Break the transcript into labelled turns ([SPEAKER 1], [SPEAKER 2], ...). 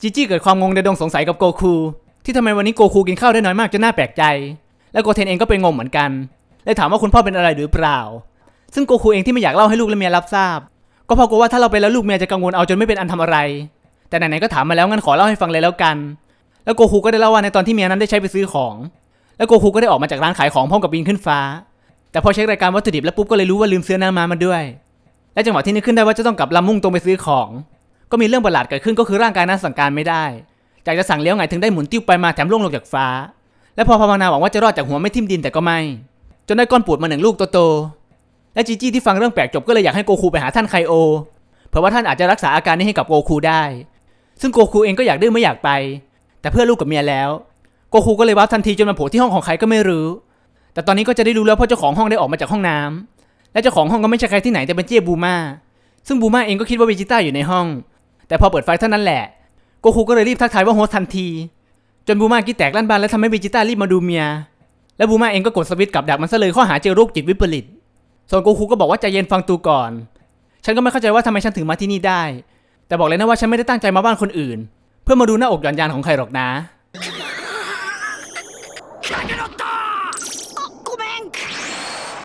[SPEAKER 1] จีจี้เกิดความงงในดงสงสัยกับโกคู ที่ทำไมวันนี้โกคูกินข้าวได้น้อยมากจนน่าแปลกใจ และโกเทนเองก็เป็นงงเหมือนกันเลยถามว่าคุณพ่อเป็นอะไรหรือเปล่า ซึ่งโกคูเองที่ไม่อยากเล่าให้ลูกและเมียรับทราบ ก็เพราะกลัวว่าถ้าเราไปแล้วลูกเมียจะกังวลเอาจนไม่เป็นอันทำอะไร แต่ไหนๆก็ถามมาแล้วงั้นขอเล่าให้ฟังเลยแล้วกัน แล้วโกคูก็ได้เล่าว่าในตอนที่เมียนั้นได้ใช้ไปซื้อของ แล้วโกคูก็ได้ออกมาจากร้านขายของพร้อมกับบินขึ้นฟ้า แต่พอเช็ครายการวัตถุดิบแล้วปุ๊บก็เลยรู้ว่าลืมซื้อน้ำมามาด้วย และจังหวะที่นึกขึ้นได้ว่าจะต้องกลับลำมุ่งตรงไปซื้อของ ก็มีเรื่องประหลาดเกิดขึ้นก็คือร่างกายนั้นสั่งการไม่ได้จากจะสั่งเลี้ยวไงถึงได้หมุนติ้วไปมาแถมล่วงลงจากฟ้า และพอภาวนาหวังว่าจะรอดจากหัวไม่ทิ่มดินแต่ก็ไม่ จนได้ก้อนปูดมาหนึ่งลูกโตๆและจีจี้ที่ฟังเรื่องแปลกจบก็เลยอยากให้โกคูไปหาท่านไคโอ เผื่อว่าท่านอาจจะรักษาอาการนี้ให้กับโกคูได้ ซึ่งโกคูเองก็อยากดื้อไม่อยากไป แต่เพื่อลูกกับเมียแล้ว โกคูก็เลยว้าทันทีจนมาโผล่ที่ห้องของใครก็ไม่รู้ แต่ตอนนี้ก็จะได้รู้แล้วเพราะเจ้าของห้องได้ออกมาจากห้องน้ำและเจ้าของห้องก็ไม่ใช่ใครที่ไหนแต่เป็นเจี๊ยบูมาซึ่งบูมาเองก็คิดว่าเวจิต้าอยู่ในห้อง แต่พอเปิดไฟเท่านั้นแหละโกคูก็เลยรีบทักทายว่าโฮสทันที จนบูมาคิดแตกลั่นบานและทำให้เบจิต้ารีบมาดูเมีย และบูมาเองก็กดสวิตช์กับดักมันซะเลยข้อหาเจอโรคจิตวิปริต ส่วนโกคูก็บอกว่าใจเย็นฟังตูก่อน ฉันก็ไม่เข้าใจว่าทำไมฉันถึงมาที่นี่ได้ แต่บอกเลยนะว่าฉันไม่ได้ตั้งใจมาบ้านคนอื่น เพื่อมาดูหน้าอกหย่อนยานของใครหรอกนะ